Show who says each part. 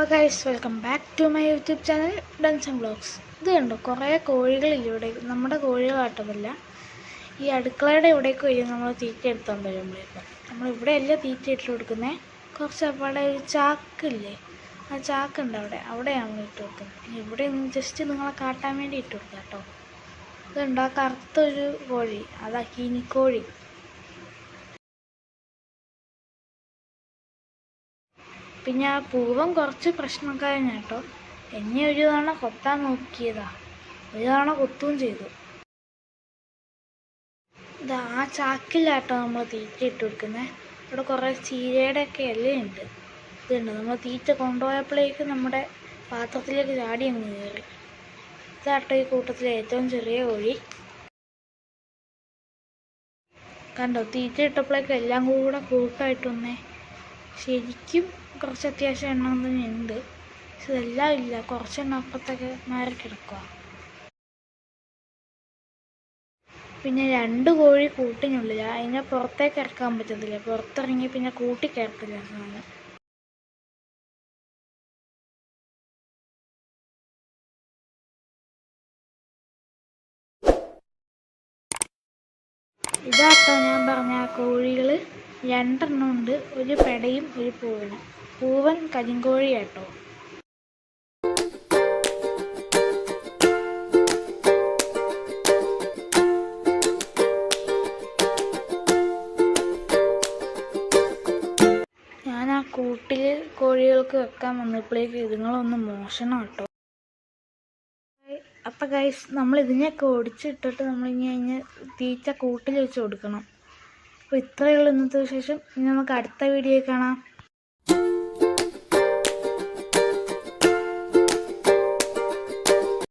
Speaker 1: അപ്പോൾ guys welcome back to my YouTube channel Danson blogs ഇത് കണ്ടോ കുറേ കോഴികളില്ല ഇവിടെ നമ്മുടെ കോഴികളാട്ടമല്ല. ഈ അടുക്കളയുടെ ഇവിടേക്ക് വരും നമ്മൾ തീറ്റ എടുത്തോണ്ട് വരുമ്പോഴേക്കും നമ്മൾ ഇവിടെ അല്ല തീറ്റ ഇട്ട് കൊടുക്കുന്നത് കുറച്ച് അവിടെ ഒരു ചാക്കില്ലേ? ആ ചാക്കുണ്ട് അവിടെ അവിടെയാണ് നമ്മൾ ഇട്ട് കൊടുക്കുന്നത്. ഇവിടെ ഒന്ന് ജസ്റ്റ് നിങ്ങളെ കാട്ടാൻ വേണ്ടി ഇട്ട് കൊടുക്കുക കേട്ടോ. ഇതുണ്ട് ആ കറുത്തൊരു കോഴി അതാ കീനിക്കോഴി. പിന്നെ ആ പൂവൻ കുറച്ച് പ്രശ്നക്കാരൻ കേട്ടോ. എന്നെ ഒരു തവണ കൊത്താൻ നോക്കിയതാ. ഒരു തവണ കൊത്തുകയും ചെയ്തു. ഇതാ ആ ചാക്കിലാട്ടോ നമ്മൾ തീറ്റ ഇട്ട് കൊടുക്കുന്നത് ഇവിടെ കുറേ ചീരയുടെ ഒക്കെ ഇലയുണ്ട്. ഇതുണ്ട്. നമ്മൾ തീറ്റ കൊണ്ടുപോയപ്പോഴേക്ക് നമ്മുടെ പാത്രത്തിലേക്ക് ചാടി അങ്ങ് കയറി. ഇതാട്ടോ ഈ കൂട്ടത്തിലെ ഏറ്റവും ചെറിയ കോഴി. കണ്ടോ തീറ്റ ഇട്ടപ്പോഴേക്കും എല്ലാം കൂടെ കൂട്ടായിട്ടൊന്നേ ശരിക്കും കുറച്ച് അത്യാവശ്യം എണ്ണം ഉണ്ട് പക്ഷെ ഇതെല്ലാം ഇല്ല. കുറച്ചെണ്ണം അപ്പത്തൊക്കെ മാറി കിടക്കുക പിന്നെ രണ്ട് കോഴി കൂട്ടിനുള്ളില്ല അതിനെ പുറത്തേക്ക് ഇറക്കാൻ പറ്റത്തില്ല. പുറത്തിറങ്ങി പിന്നെ കൂട്ടി കയറത്തില്ല സാധനം. ഇതാട്ടോ ഞാൻ പറഞ്ഞ കോഴികൾ രണ്ടെണ്ണം ഉണ്ട്. ഒരു പെടയും ഒരു പൂവനും. പൂവൻ കരിങ്കോഴിയാട്ടോ. ഞാൻ ആ കൂട്ടിൽ കോഴികൾക്ക് വെക്കാൻ വന്നപ്പോഴേക്ക് ഇതുങ്ങളൊന്ന് മോശണം കേട്ടോ അപ്പം ഗൈസ് നമ്മൾ ഇതിനെയൊക്കെ ഓടിച്ചിട്ടിട്ട് നമ്മളിങ്ങനെ തീറ്റ കൂട്ടിൽ വെച്ച് കൊടുക്കണം. അപ്പോൾ ഇത്രയേ ഉള്ളൂ ഇന്നത്തെ വിശേഷം. ഇനി നമുക്ക് അടുത്ത വീഡിയോയിൽ കാണാം.